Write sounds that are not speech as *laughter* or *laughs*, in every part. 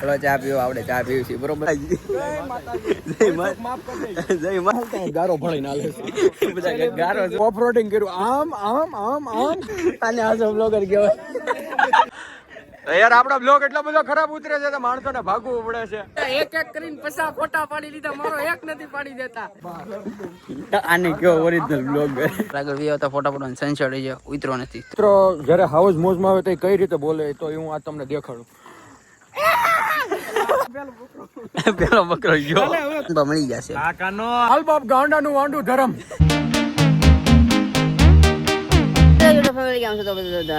ચલો ચા પીવો આપણે ચા પીવું છીએ બરોબર? જય ગારો ભળીને ના બધા ગારો ઓફ રોડિંગ કર્યું. આમ આમ આમ આમ. આને આસો બ્લોગર કહેવાય. યાર આપડા બ્લોગ એટલો બધો ખરાબ ઉતરે છે તો માણસોને ભાગવું પડે છે. એક એક કરીને પૈસા ફોટા પાડી લીધા મારો એક નથી પાડી દેતા. આને કયો ઓરિજિનલ બ્લોગર આગળ વી આવતા ફોટા પડવાનો છે ઉતરો નથી. મિત્રો જ્યારે હાઉસ મોજમાં આવે તો કઈ રીતે બોલે તો એ હું આ તમને દેખાડું. *laughs* પેલો બકરો. ગયો. મળી જશે. હાલ બાપ ગાંડાનું વાંડું ધરમ.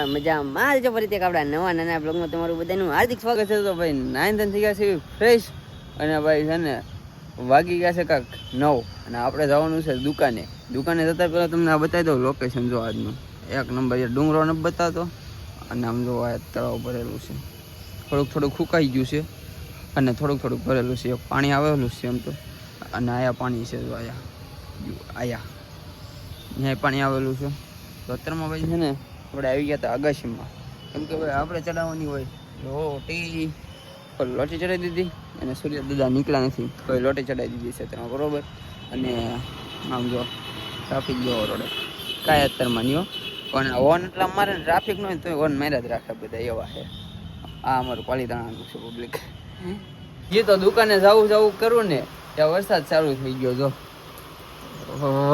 મજામાં. જ છો આપણા નવા નાના બ્લોગમાં તમારું બધાનું હાર્દિક સ્વાગત છે. તો ભાઈ નાઇન થઈ ગયા છે ફ્રેશ અને ભાઈ છે ને વાગી ગયા છે કાંક નવ. અને આપણે જવાનું છે દુકાને. દુકાને જતા પહેલાં તમને આ બતાવી દઉં લોકેશન જો આજનું. એક નંબર એ ડુંગરો ન બતાવતો. અને આમ જો આ તળાવ ભરેલું છે. થોડુંક થોડુંક ફૂંકાઈ ગયું છે. અને થોડુંક થોડુંક ભરેલું છે. પાણી આવેલું છે એમ તો. અને આયા પાણી છે જો આયા. આયા. અહીંયા પાણી આવેલું છે. તો ભાઈ છે ને, આપણે આવી ગયા હતા અગાશીમાં કેમ કે ભાઈ આપણે ચડાવવાની હોય. લોટી લોટી ચડાવી દીધી અને સૂર્ય દાદા નીકળ્યા નથી. તો લોટી ચડાવી દીધી છે તેમાં બરોબર? અને આમ જો ટ્રાફિક જો રોડે. કાંઈ અત્યારમાં નહીં. પણ ઓન એટલા મારે ટ્રાફિક ન હોય તો ઓન માર્યા જ રાખે બધા એવા છે. આ અમારું પાલીતાણાનું છે પબ્લિક જે તો દુકાને જવું જવું કરું ને, ત્યાં વરસાદ ચાલુ થઈ ગયો જો.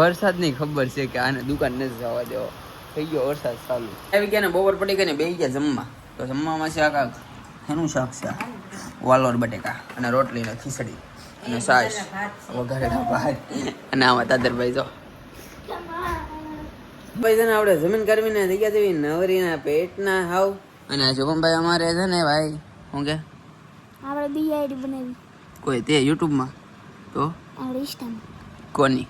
વરસાદની ખબર છે કે આને દુકાન નથી જવા દેવો. થઈ ગયો વરસાદ ચાલુ. આવી ગયા ને, બપોર પડી ગઈ ને બે ગયા જમવા. તો જમવામાં કાંક એનું શાક છે? વાલોર બટેકા અને રોટલી ને ખીચડી અને સાસ. વઘારેલા ભાત અને આમાં તાદરભાઈ જો. ભાઈ છે ને, આપણે જમીન કરવીને થઈ ગયા છે નવરીના પેટના હાવ. અને શુભમભાઈ અમારે છે ને ભાઈ, શું કે? આપણે બી આઈડી બનાવી. કોઈ તે યુટ્યુબમાં? તો? આપણે ઇન્સ્ટામાં કોની?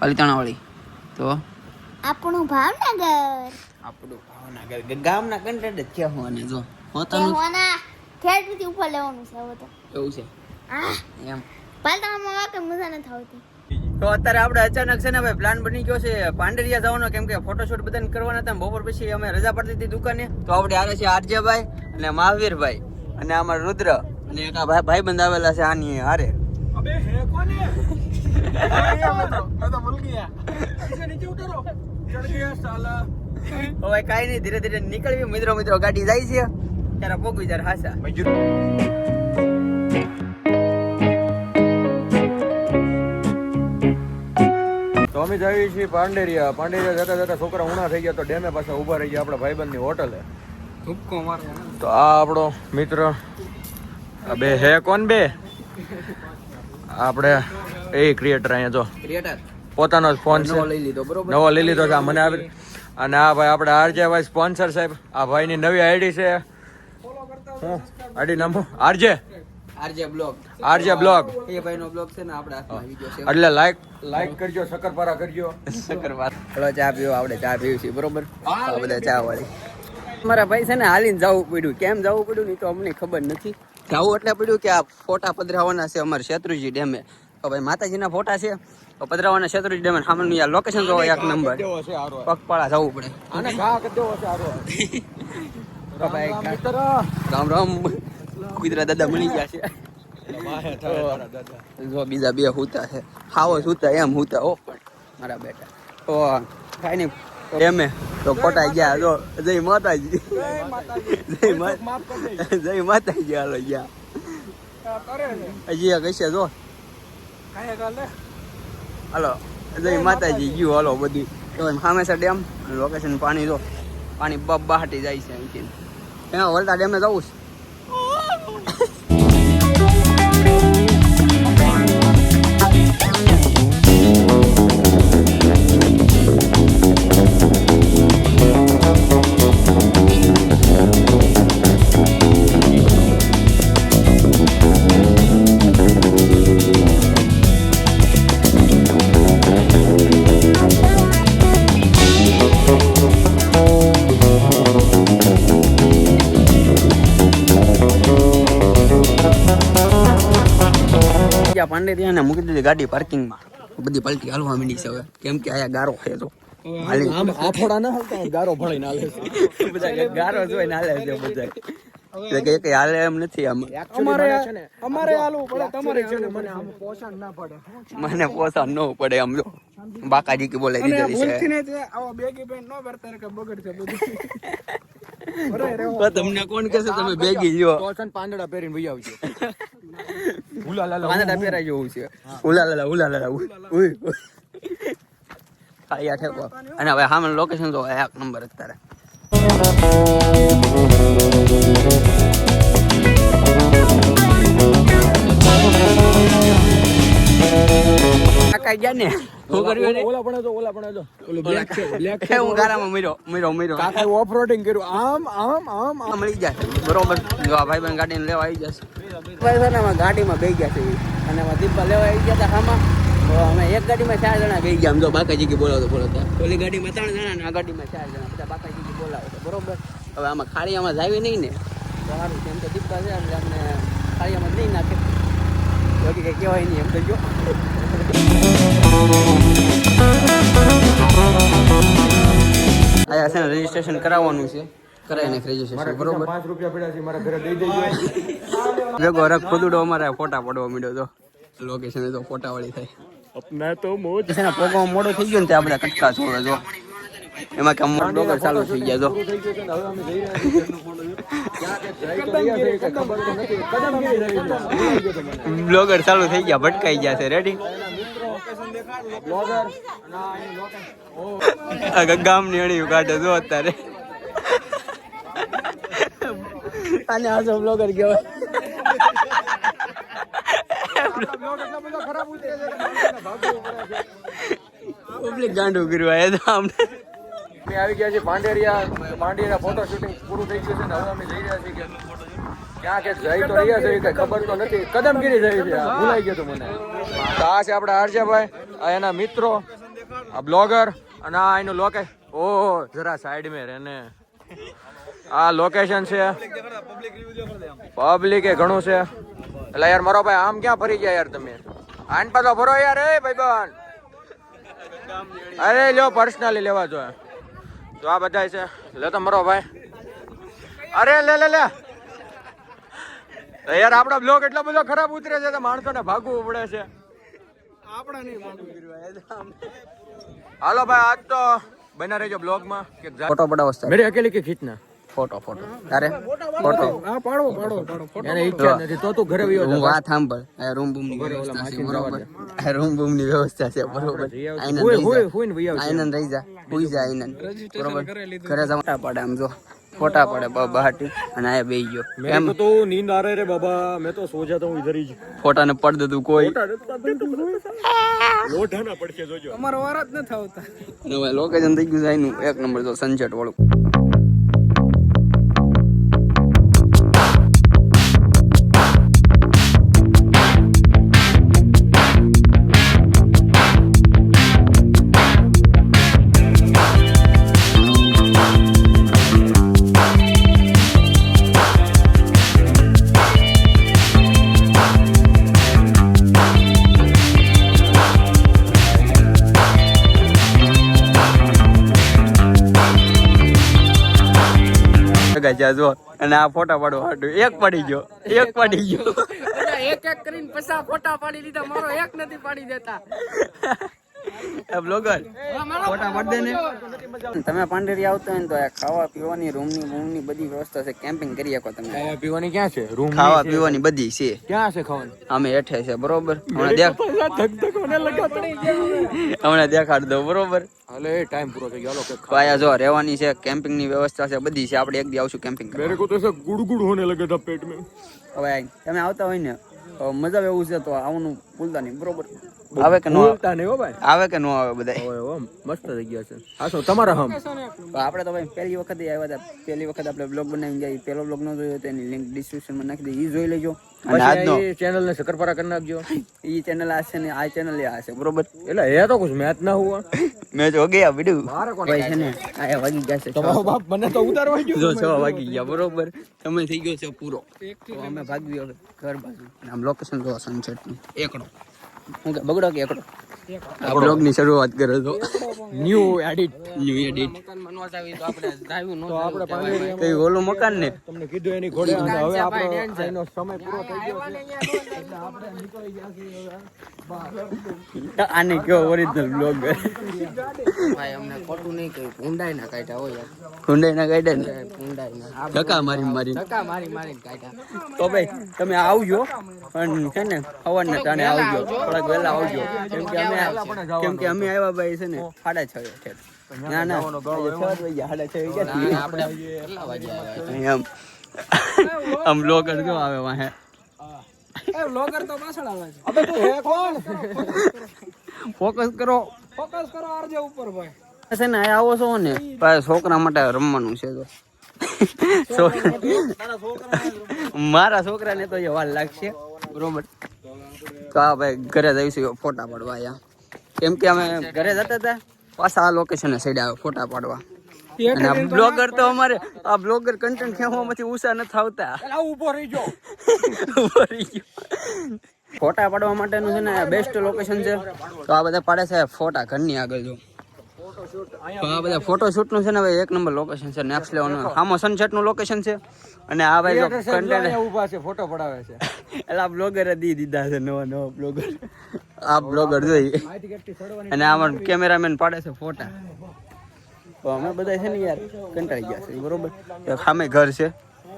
પાલિતાણાવાળી તો? આપણું ભાવનગર. આપણું ભાવનગર. ગામના કન્ટેન્ટ જ ક્યાં હોવાને જો? પોતાનું હોના ખેડથી ઉપર લેવાનું છે હવે તો. એવું છે? આ એમ. પાલતામાં વાકે મજા નથી આવતી. તો અત્યારે આપણે અચાનક છે ને ભાઈ પ્લાન બની ગયો છે પાંડરિયા જવાનો. કેમ કે ફોટોશૂટ બધાને કરવાના હતા બપોર પછી અમે રજા પડતી હતી દુકાને. તો આપણે આવે છે આરજેભાઈ અને મહાવીરભાઈ. અને અમાર રુદ્ર અને એક ભાઈ બંધ આવેલા છે આની હારે. અબે હે કોને? *laughs* તો ભૂલ ગયા. નીચે ઉતરો. ચડ ગયા સાલા. હવે કાઈ નહીં ધીરે ધીરે નીકળવી. મિત્રો મિત્રો ગાડી જાય છે. ત્યારે પોગવી જરા હાસા. તો અમે જઈએ છીએ પાંડેરિયા. પાંડેરિયા જતા જતા છોકરા ઉણા થઈ ગયા તો ડેમે પાછા ઊભા રહી ગયા આપણા ભાઈબંધની હોટલે. તો આ આપણો મિત્ર આ બે હે કોણ બે? આપણે એ ક્રિએટર અહીંયા જો. ક્રિએટર પોતાનો જ ફોન છે. લઈ લીધો બરોબર? નવો લઈ લીધો છે આ મને આવી અને આ ભાઈ આપણે આરજે ભાઈ સ્પોન્સર સાહેબ. આ ભાઈની નવી આઈડી છે. હું આઈડી નામ? RJ. RJ blog. RJ blog. એ ભાઈનો બ્લોગ છે ને આપણા એટલે લાઈક લાઈક કરજો શક્કરપારા કરજો. શક્કર વાત ચા પીવો આપણે ચા પીવી છીએ બરોબર? આ બધા ચા વાળી. મારા ભાઈ છે ને હાલીને જવું પડ્યું. કેમ જવું પડ્યું નહીં તો અમને ખબર નથી. જવું એટલે પડ્યું કે આ ફોટા પધરાવાના છે અમારે શેત્રુજી ડેમે. તો ભાઈ માતાજીના ફોટા છે. તો પધરાવાના શેત્રુજી ડેમે. સામેનું આ લોકેશન જોવો એક નંબર કેવો છે આરો પગપાળા જવું પડે. અને તો ભાઈ રામ રામ કુતરા દાદા મળી ગયા છે. જો બીજા બે હુતા છે. હાવો હુતા એમ હુતા. ઓ પણ મારા બેટા. તો કાંઈ નહીં એમે તો કોટાઈ ગયા જો જય માતાજી. જય માતા જય માતાજી હાલો ગયા હજી એક જો. હાલો? જય માતાજી ગયું હાલો બધું. તો સામે છે ડેમ લોકેશન પાણી જો. પાણી બબ બહાટી જાય છે અહીંથી. વલતા ડેમે જવું છે. ત્યાં ને મૂકી દીધી ગાડી પાર્કિંગમાં. બધી પલટી હાલવા માંડી છે હવે. કેમ કે આયા ગારો છે તો. આફોડા ના ગારો ભળીને આલે *laughs* બધા ગારો જોઈને હાલે છે બધા. એટલે કે હાલે એમ નથી આમાં. અમારે અમારે હાલવું પડે તમારે હાલવું પડે. મને પોષણ ન પડે આમ જો. બાકાજી કે ભૂલથી ને બેગી ન બગડશે બધું. *laughs* તો તમને કોણ કહેશે તમે બેગી લ્યો. પોષણ પાંદડા પહેરીને વહી આવજો. *laughs* ખાલી અને હવે સામે લોકેશન તો એક નંબર અત્યારે કાકા ગયા ને? શું કર્યું એને? ઓલા પણ જો ઓલા પણ જો. ઓલું બ્લેક છે બ્લેક એ હું ગારામાં મર્યો મર્યો મર્યો કાકા ઓફ રોડિંગ કર્યું. આમ આમ આમ આમ. મળી જાય. બરોબર. જો આ ભાઈ ગાડીને લેવા આવી જશે. ગાડીમાં બેસી ગયા છે અને દીપા લેવા આવી ગયા હતા હામાં. અમે એક ગાડીમાં ચાર જણા ગઈ ગયા. આમ તો બાકાજી બોલાવતો બોલાવતા ઓલી ગાડીમાં ત્રણ જણા આ ગાડીમાં ચાર જણા. બધા બાકાજી બોલાવે છે. હવે આમાં ખાડિયામાં જાવી નહીં ને. સારું છે એટલે અમને ખાડિયામાં નહીં નાખે. બાકી કહેવાય નહીં, એમ તો જો. રજીસ્ટ્રેશન કરાવવાનું છે. કરાવી નાખ રજીસ્ટ્રેશન બરોબર? પાંચ રૂપિયા પડ્યા છે મારા ઘરે દઈ દેજો. ભેગો રખ ખુદડો અમારે ફોટા પડવા માંડ્યો તો. લોકેશન તો ફોટા વાળી થાય. અપના તો મોજ. છે ને પોગો મોડો થઈ ગયો ને ત્યાં આપણે કટકા છોડે જો. એમાં કે અમુક ડોગર ચાલુ થઈ ગયા જો. ને બ્લોગર ચાલુ થઈ ગયા ભટકાઈ ગયા છે રેડી ગામની અણી કાઢે જો અત્યારે આને આસો બ્લોગર કહેવાય બ્લોગ એટલા બધા ખરાબ ઉતરે છે કે માણસોને ભાગવું બ્લોગર ગયો. પબ્લિક ગાંડું કર્યું આ તો અમને અમે આવી ગયા છે પાંડેરિયા પાંડેરિયા ફોટો શૂટિંગ પૂરું થઈ ગયું છે ને હવે અમે જઈ રહ્યા છીએ ક્યાં કે જઈ તો રહ્યા છે કઈ ખબર તો નથી. કદમગીરી જઈ છે ભૂલાઈ ગયો મને. તો આ છે આપણા હર્ષાભાઈ આ એના મિત્રો, આ બ્લોગર અને આ એનું લોકે ઓ જરા સાઈડ મેં રેને આ લોકેશન છે. પબ્લિક એ ઘણું છે. એટલે યાર મારો ભાઈ આમ ક્યાં ફરી ગયા યાર તમે? આન પાછો ફરો યાર એ ભાઈબંધ. અરે લ્યો પર્સનલી લેવા જો. તો આ બધા છે. લે તો મારો ભાઈ. અરે લે લે લે. યાર આપણો બ્લોગ એટલો બધો ખરાબ ઉતરે છે તો માણસોને ભાગવું પડે છે. આપણે નહીં હાલો ભાઈ આજ તો બના રહેજો બ્લોગમાં કે ફોટો પડાવો મેરી અકેલી કે ખીંચના? Photo photo. તારે? ફોટો હા પાડો પાડો પાડો. ફોટો એને ઈચ્છા નથી તો તું ઘરે વયો હું વાત સાંભળ. આ રૂમ બૂમની વ્યવસ્થા છે બરોબર? આ રૂમ બૂમની વ્યવસ્થા છે બરોબર? આનંદ હોય હોય હોય ને વયો આનંદ રહી જા. હુઈ જા આનંદ. બરોબર? ઘરે ફોટા પડે આમ જો. ફોટા પડે બાબા હાટી અને આયા બેહી ગયો. એમ. તો નીંદ આરે રે બાબા. મેં તો સો જાતા હું ઇધર જ. ફોટા ને પડ દીધું કોઈ લોઢા ના પડશે જોજો. અમારો વાર જ ન થાવતા હવે લોકેશન થઈ ગયું જાય નું એક નંબર જો સનસેટ વાળું. ગજા જો. અને આ ફોટા પાડવા હાટું. એક પડી ગયો. એક પડી ગયો. એક એક કરીને પૈસા ફોટા પાડી લીધા. મારો એક નથી પાડી દેતા. બ્લોગર ફોટા તમે પાંડેરી આવતા હોય તો ખાવા પીવાની રૂમની રૂમની બધી વ્યવસ્થા છે. કેમ્પિંગ કરી શકો તમે. ખાવા પીવાની ક્યાં છે? રૂમ ખાવા પીવાની બધી છે. ક્યાં છે ખાવાની? અમે હેઠે છે બરોબર? હમણાં દેખ હમણાં દેખાડ દો બરોબર? હલે ટાઈમ પૂરો થઈ ગયો. પાયા જો રહેવાની છે કેમ્પિંગની વ્યવસ્થા છે બધી છે. આપણે એક દી આવશું કેમ્પિંગ મેરે કો તો ગુડ હોને લગે થા પેટ મે હવે તમે આવતા હોય ને મજા એવું છે તો આવનું ભૂલતા નહીં બરોબર? આવે કે નો આવે? બોલતા હો ભાઈ. આવે કે નો આવે બધા ઓય ઓમ મસ્ત થઈ ગયો છે. આ શું તમારા હમ? આપણે તો ભાઈ પહેલી વખત આવ્યા હતા. પહેલી વખત આપણે બ્લોગ બનાવી ગયા. પહેલો બ્લોગ નો જોયો તો એની લિંક ડિસ્ક્રિપ્શનમાં નાખી દે. એ જોઈ લેજો. અને આજનો? ચેનલ ને શકરપારા કરી નાખજો. એ ચેનલ આ છે ને આ ચેનલ આ છે બરોબર? એટલે એ તો કુછ મેચ ના હુઆ મેચ હો ગયા વીડિયો. મારે કોણ ભાઈ છે ને આ વાગી ગયા છે તમારો બાપ મને તો ઉતારવા ગયો જો છ વાગી ગયા બરોબર? સમય થઈ ગયો છે પૂરો. તો અમે ભાગવી હવે ઘર બાજુ. અને આમ લોકેશન જો સનસેટનું. એકડો. બગડો કે એકડો? આ બ્લોગની શરૂઆત કરો તો ન્યુ એડિટ ન્યુ એડિટ તો આપણે પાંડેરિયા કઈ ઓલું મકાન ને? તમને કીધું એની ઘોડે હવે આપણો એનો સમય પૂરો થઈ ગયો છે. એટલે આપણે નીકળી ગયા છીએ હવે. આને કયો ઓરિજિનલ બ્લોગ ભાઈ અમને ખોટું નહીં કહ્યું. ઊંડાઈ ના કાઢ્યા હોય હુંડાઈ ના ગાઈડે ને? ઊંડાઈ ના ધક્કા મારી મારી ધક્કા મારી મારી કાઢ્યા. તો ભાઈ તમે આવજો. પણ છે ને સવારના ટાણે આવજો. થોડાક વહેલા આવજો. કેમ કે અમે કેમ કે અમે આવ્યા ભાઈ છે ને સાડા છ ના ના. છ વાગ્યા સાડા છ વાગ્યા. આપણે કેટલા આમ બ્લોગર જો આવે વાહે? એ તો પાછળ આવે છે. અબે તું હે કોણ? ફોકસ કરો. ફોકસ કરો આરજે ઉપર ભાઈ. છે ને આવો છો ને ભાઈ છોકરા માટે રમવાનું છે તો. મારા છોકરાને તો એ વાર લાગશે. બરોબર? તો આ ભાઈ ઘરે જઈશું ફોટા પડવા અહીંયા. કેમ કે અમે ઘરે જતા હતા પાછા આ લોકેશન સાઈડ આવે ફોટા પાડવા. અને આ બ્લોગર તો અમારે આ બ્લોગર કન્ટેન્ટ ખેંચવામાંથી ઉષા નથી આવતા. ઊભો રહી જો ઊભો *laughs* રહી ગયો. ફોટા પાડવા માટેનું છે ને બેસ્ટ લોકેશન છે. તો આ બધા પાડે છે ફોટા ઘરની આગળ જો. આ બધા ફોટોશૂટનું છે ને ભાઈ એક નંબર લોકેશન છે નેક્સ્ટ લેવલનું. આમાં સનસેટનું લોકેશન છે. અને આ ભાઈ કન્ટેન્ટ ઊભા છે ફોટો પડાવે છે. *laughs* એટલે આ બ્લોગર દી દીધા છે નવા નવા બ્લોગર આ બ્લોગર જોઈ અને આમાં કેમેરામેન પાડે છે ફોટા તો અમે બધા છે ને યાર કંટાળી ગયા છે બરોબર? સામે ઘર છે.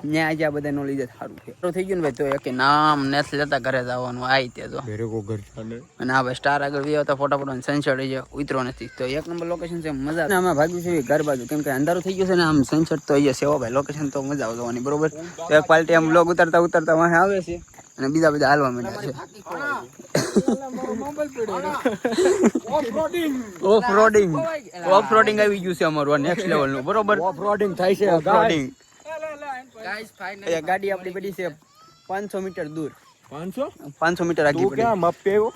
ત્યાં આજે આ બધા નો લીધે સારું છે. થઈ ગયું ને ભાઈ તો એક નામ નેસ લેતા ઘરે જવાનું આ રીતે તો ઘર ચાલે અને આ ભાઈ સ્ટાર આગળ વ્યો તો ફોટા ફોટો સનસેટ છે ઉતરો નથી. તો એક નંબર લોકેશન છે મજા. અને અમે ભાગ્યું છે ઘર બાજુ કેમ કે અંધારું થઈ ગયું છે ને આમ સનસેટ તો અહીંયા સેવા ભાઈ લોકેશન તો મજા આવવાની બરોબર? તો એક પાલટી આમ બ્લોગ ઉતરતા ઉતરતા વાહે આવે છે. અને બીજા બધા હાલવા માંડ્યા છે. ઓફ રોડિંગ ઓફ રોડિંગ આવી ગયું છે અમારું નેક્સ્ટ લેવલનું બરોબર? ઓફ રોડિંગ થાય છે ઓફ રોડિંગ ગાડી આપણી પડી છે પાંચસો મીટર દૂર. પાંચસો? પાંચસો મીટર આગી તું ક્યાં માપ આવ્યો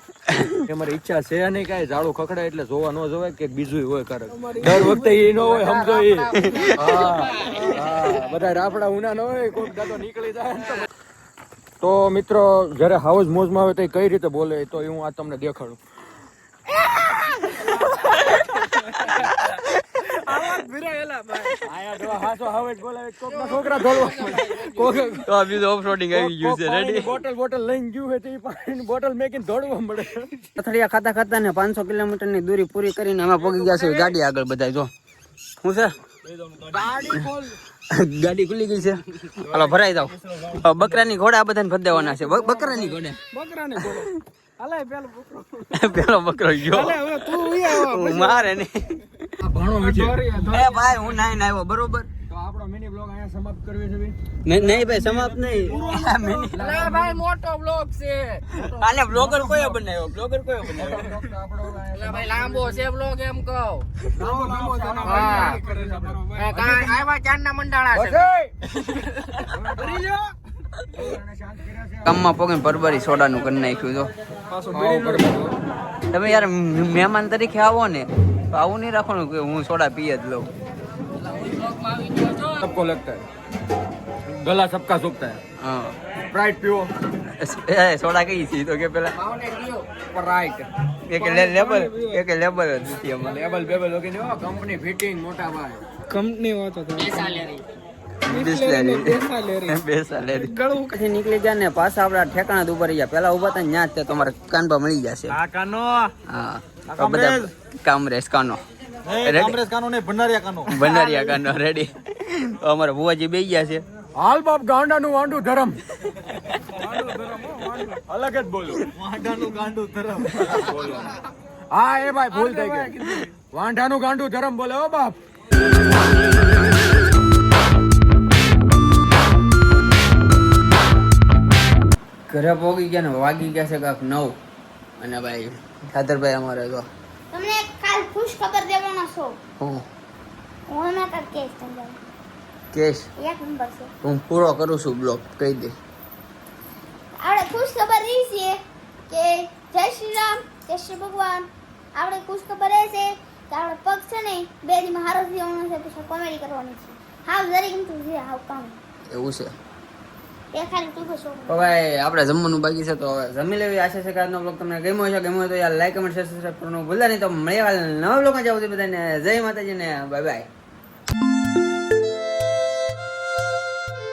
કે મારી ઈચ્છા છે નહીં કાંઈ ઝાડુ ખખડાય એટલે જોવા ન જોવાય કે બીજું હોય કરે દર વખતે એ ન હોય સમજો એ બધા રાફડા ઉના ન હોય કોઈ દાદો નીકળી જાય ને તો મિત્રો જ્યારે હાઉસ મોજમાં આવે તો એ કઈ રીતે બોલે તો એ હું આ તમને દેખાડું. આયા જો હાસો હાવે જ બોલાવે. કોકના છોકરા ધોળવા. કોક તો આ બીજું ઓફ રોડિંગ આવી ગયું છે રેડી બોટલ બોટલ લઈને ગયું હોય તો એ પાણીની બોટલ મેકીને દોડવા મળે. અથડિયા ખાતા ખાતા ને પાંચસો કિલોમીટરની દૂરી પૂરી કરીને અમે પગી ગયા છે ગાડી આગળ બધા જો. શું છે? ગાડી *laughs* ખુલી ગઈ છે. હાલો ભરાઈ હવે બકરાની ઘોડા આ બધાને ભરી દેવાના છે. બકરાની ઘોડે. બકરા બોલો હાલે પેલો બકરો. ગયો. મારે ને આ ભાણો વિશે એ ભાઈ હું નાઈને આવ્યો બરોબર? આપણો મિની બ્લોગ અહીંયા સમાપ્ત કરવી છે ભાઈ. નહીં નહીં ભાઈ સમાપ્ત નહીં. મિની- ભાઈ મોટો બ્લોગ છે. આને બ્લોગર કોયો બનાવ્યો? બ્લોગર કોયો બનાવ્યો? એટલે ભાઈ લાંબો છે બ્લોગ એમ કહો. હા. એ કાંઈ આવ્યા ચાંદના મંડાળા છે. કામમાં પોગીને પરબરી સોડાનું કરી નાખ્યું જો. તમે યાર મહેમાન તરીકે આવો ને તો આવું નહીં રાખવાનું કે હું સોડા પીએ જ લઉં. सबको लगता है गला सबका सूखता है હા स्प्राइट पीओ એ સોડા કઈ *laughs* છે તો કે પેલા राइट એક લે- લેબલ એક લેબલ જ નથી અમારે लेबल बेबल होगी नहीं हो कंपनी फिटिंग मोटा भाई કંપની વાતો બિસ્લેરી બેસાલેરી ગળું પછી નીકળી ગયા ને પાછા આપડા ઠેકાણા જ ઉભા રહી ગયા પેલા ઉભા હતા ને ત્યાં જ તે તમારે કાનબા મળી જશે कानो હા તો બધા કામરેશ કાનો *laughs* બાપ ધરમ. બોલે. ઘરે પહોંચી ગયા ને વાગી ગયા છે કાંક નવ. અને ભાઈ ખાતરભાઈ અમારે તો તમને કાલ ખુશ ખબર દેવાનો છો? હું? હું એમાં કાંઈક કેસ તમને કેશ એક નંબર છે. હું પૂરો કરું છું બ્લોક કહી દે. આપણે ખુશ ખબર એ છે કે જય શ્રી રામ જય શ્રી ભગવાન. આપણે ખુશ ખબર એ છે કે આપણે પગ છે ને બે દિવસ હારો થવાનો છે પછી કોમેડી કરવાની છે. હાવ જરી ગમતું છે હાવ કામ. એવું છે? તો આપણે જમવાનું બાકી છે, તો જમી લેવી આશા છે કે આજનો બ્લોગ તમને ગમ્યો છે ગમ્યો તો યાર લાઈક કમેન્ટ શેર સબસ્ક્રાઈબ કરવાનું ભૂલતા નહીં. તો મળ્યા નવા બ્લોગમાં જાવ બધાને. જય માતાજી ને બાય બાય